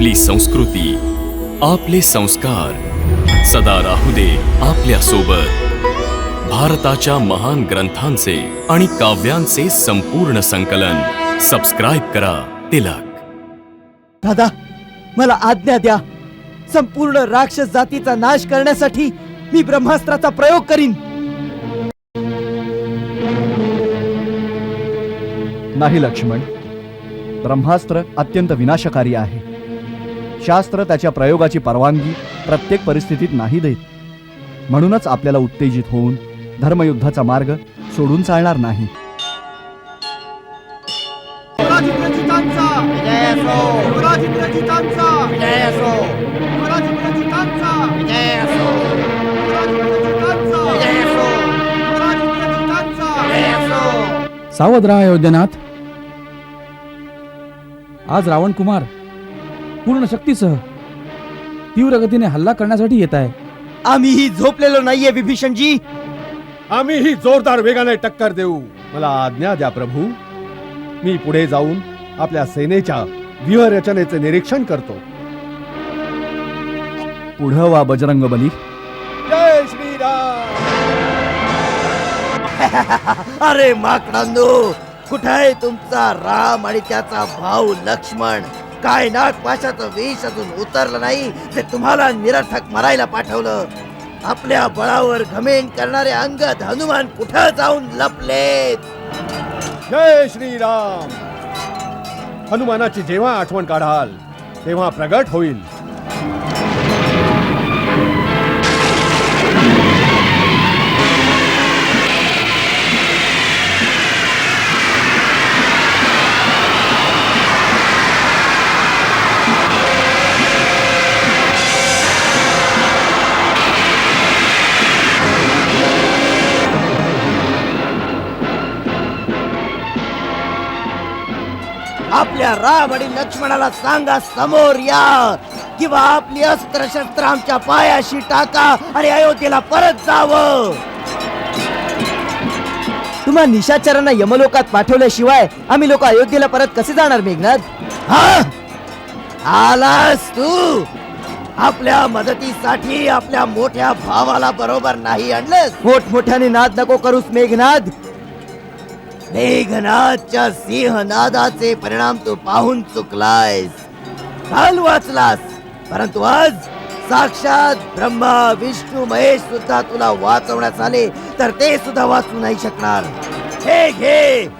आपली संस्कृती आपले संस्कार. सदा राहू दे आपल्यासोबत भारताच्या महान ग्रंथांचे आणि काव्यांचे संपूर्ण संकलन. सबस्क्राईब करा तिलक. दादा मला आज्ञा द्या. संपूर्ण राक्षस जातीचा नाश करण्यासाठी मी ब्रह्मास्त्राचा प्रयोग करीन. नाही लक्ष्मण. ब्रह्मास्त्र अत्यंत विनाशकारी आहे. शास्त्र त्याच्या प्रयोगाची परवानगी प्रत्येक परिस्थितीत नाही देत. म्हणूनच आपल्याला उत्तेजित होऊन धर्मयुद्धाचा मार्ग सोडून चालणार नाही. सावध राहा अयोध्यनाथ आज रावण कुमार पूर्ण शक्तीसह तीव्र गतीने हल्ला करण्यासाठी येत आहे. आम्हीही झोपलेलो नाहीये विभीषणजी. आम्हीही जोरदार वेगाने टक्कर देऊ. मला आज्ञा द्या प्रभू. मी पुढे जाऊन आपल्या सेनेच्या व्यूहरचनेचे निरीक्षण करतो. पुढं वा बजरंग बली. जय श्रीराम! अरे माकडांनो कुठे आहे तुमचा राम आणि त्याचा भाऊ लक्ष्मण? काय नाग पाशाचं विष अजून उतरलं नाही ते तुम्हाला निरर्थक मरायला पाठवलं. आपल्या बळावर घमेंड करणारे अंगद हनुमान कुठं जाऊन लपलेत? जय श्रीराम. हनुमानाची जेव्हा आठवण काढाल तेव्हा प्रगट होईल. आपल्या राम आणि लक्ष्मणाला सांगा समोर या. किंवा आपली अस्त्र शस्त्र आमच्या पायाशी टाका आणि अयोध्येला परत जावं. तुम्हा निशाचरांना यमलोकात पाठवल्याशिवाय आम्ही लोक अयोध्येला परत कसे जाणार मेघनाथ? हा? आलास तू? आपल्या मदतीसाठी आपल्या मोठ्या भावाला बरोबर नाही आणलंस? मोठमोठ्याने नाद नको करूस मेघनाथ. मेघनाथच्या सिंहनादाचे परिणाम तू पाहून चुकलायस. काल वाचलास परंतु आज साक्षात ब्रह्मा विष्णू महेश सुद्धा तुला वाचवण्यास आले तर ते सुद्धा वाचू नाही शकणार. हे घे!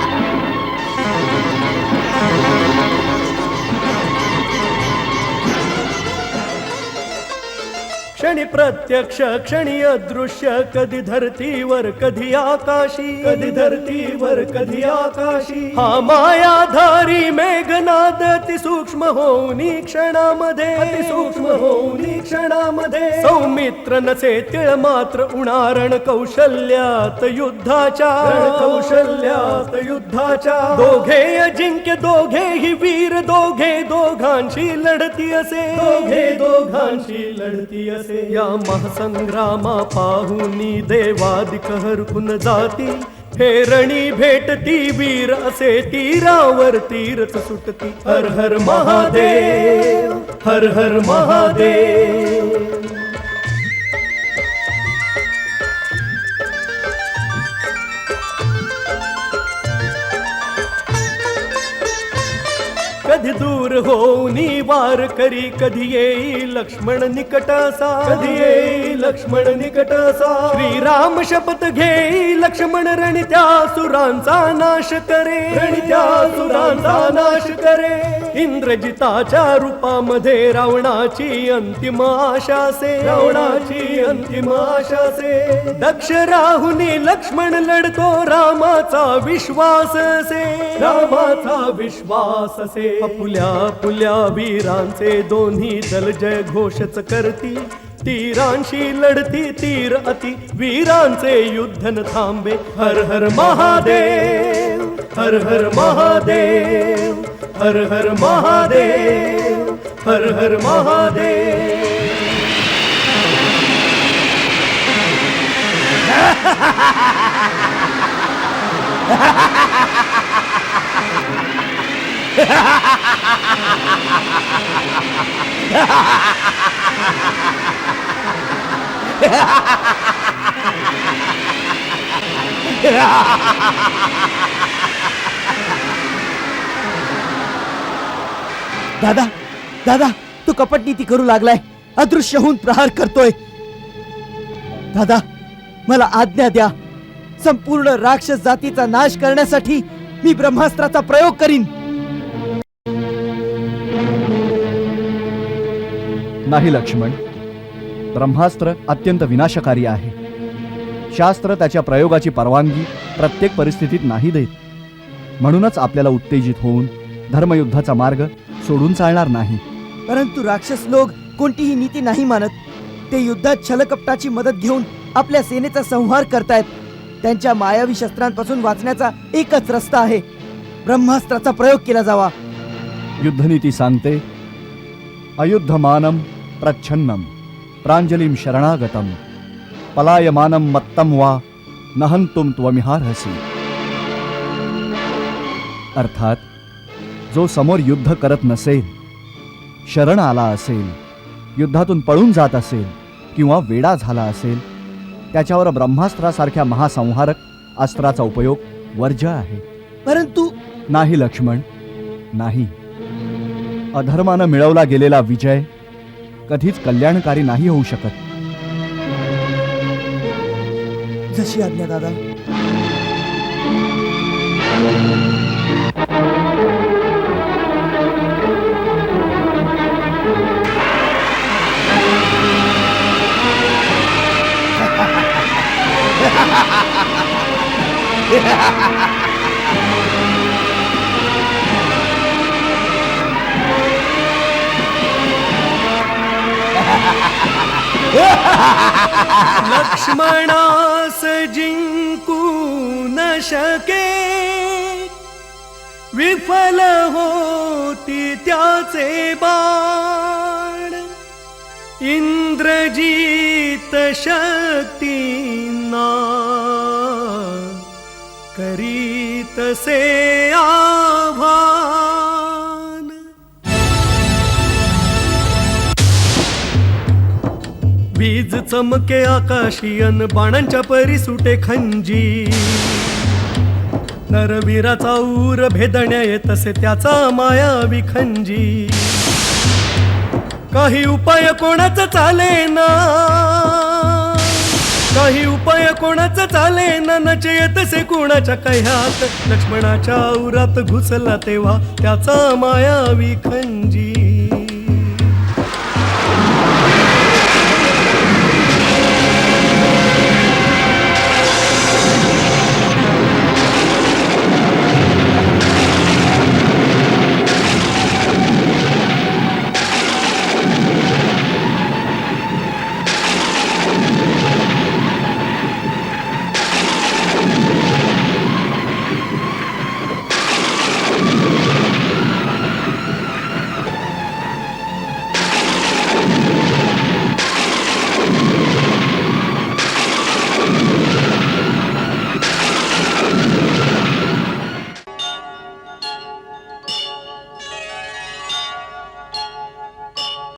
क्षणी प्रत्यक्ष क्षणी अदृश्य कधी धरतीवर कधी आकाशी. कधी धरतीवर कधी आकाशी. हा मायाधारी मेघनाद अति सूक्ष्म होऊन क्षणामध्ये. सूक्ष्म होऊन क्षणामध्ये. सौमित्र नसे तिळ मात्र उणारण कौशल्यात युद्धाच्या. कौशल्यात युद्धाच्या. दोघे अजिंक्य दोघेही वीर दोघे दोघांशी लढती असे. दोघे दोघांशी लढती असे. या महासंग्रामा पाहुनी देवादिक हरकून जाती. फेरणी भेटती वीर असे तीरावर तीरच सुटती. हर हर महादेव हर हर महादेव. कधी दूर होऊन वार करी कधी येई लक्ष्मण निकटासा. कधी येई लक्ष्मण निकटासा. श्रीराम शपथ घेई लक्ष्मण रणित्या सुरांचा नाश करे. रणित्या सुरांचा नाश करे. इंद्रजिताच्या रूपामध्ये रावणाची अंतिम आशा से रावणाची अंतिम आशा से दक्ष राहुनी लक्ष्मण लढतो रामाचा विश्वास से रामाचा विश्वास से फुल्या फुल्या वीरांचे दोन्ही दल जय घोषच करती. तीरांशी लढती तीर अति वीरांचे युद्ध न थांबे. हर हर महादेव हर हर महादेव हर हर महादेव हर हर महादेव. दादा दादा तू कपट नीती करू लागलाय. अदृश्य होऊन प्रहार करतोय. दादा मला आज्ञा द्या. संपूर्ण राक्षस जातीचा नाश करण्यासाठी मी ब्रह्मास्त्राचा प्रयोग करीन. नाही लक्ष्मण. ब्रह्मास्त्र अत्यंत विनाशकारी आहे. शास्त्र त्याच्या प्रयोगाची परवानगी प्रत्येक परिस्थितीत नाही देत. म्हणूनच आपल्याला उत्तेजित होऊन धर्मयुद्धाचा मार्ग सोडून चालणार नाही. परंतु राक्षस लोक कोणतीही नीती नाही मानत. ते युद्धात छलकपटाची मदत घेऊन आपल्या सेनेचा संहार करतायत. त्यांच्या मायावी शस्त्रांपासून वाचण्याचा एकच रस्ता आहे. ब्रह्मास्त्राचा प्रयोग केला जावा. युद्धनीती सांगते अयुद्धमानम प्रच्छन्नम। प्रांजलीम शरणागतम। पलायमानम मत्तम वा नहंतुम त्वमिहारहसी। अर्थात जो समोर युद्ध करत नसेल शरण आला असेल युद्धातून पळून जात असेल किंवा वेडा झाला असेल त्याच्यावर ब्रह्मास्त्रासारख्या महासंहारक अस्त्राचा उपयोग वर्ज्य आहे। परंतु नाही लक्ष्मण नाही। अधर्मानं मिळवला गेलेला विजय कधीच कल्याणकारी नाही होऊ शकत. जशी आज्ञा दादा. लक्ष्मणास जिंकू न शके. विफल होती त्याचे बाण. इंद्रजीत शक्तींना करीत से बीज चमके आकाशियन बाणांच्या परी सुटे खंजी. नरवीराचा ऊर भेदण्या येत असे त्याचा मायावी खंजी काही उपाय कोणाच चाले ना काही उपाय कोणाच चाले ना येत असे कोणाच्या कह्यात. लक्ष्मणाच्या उरात घुसला तेव्हा त्याचा मायावी खंजी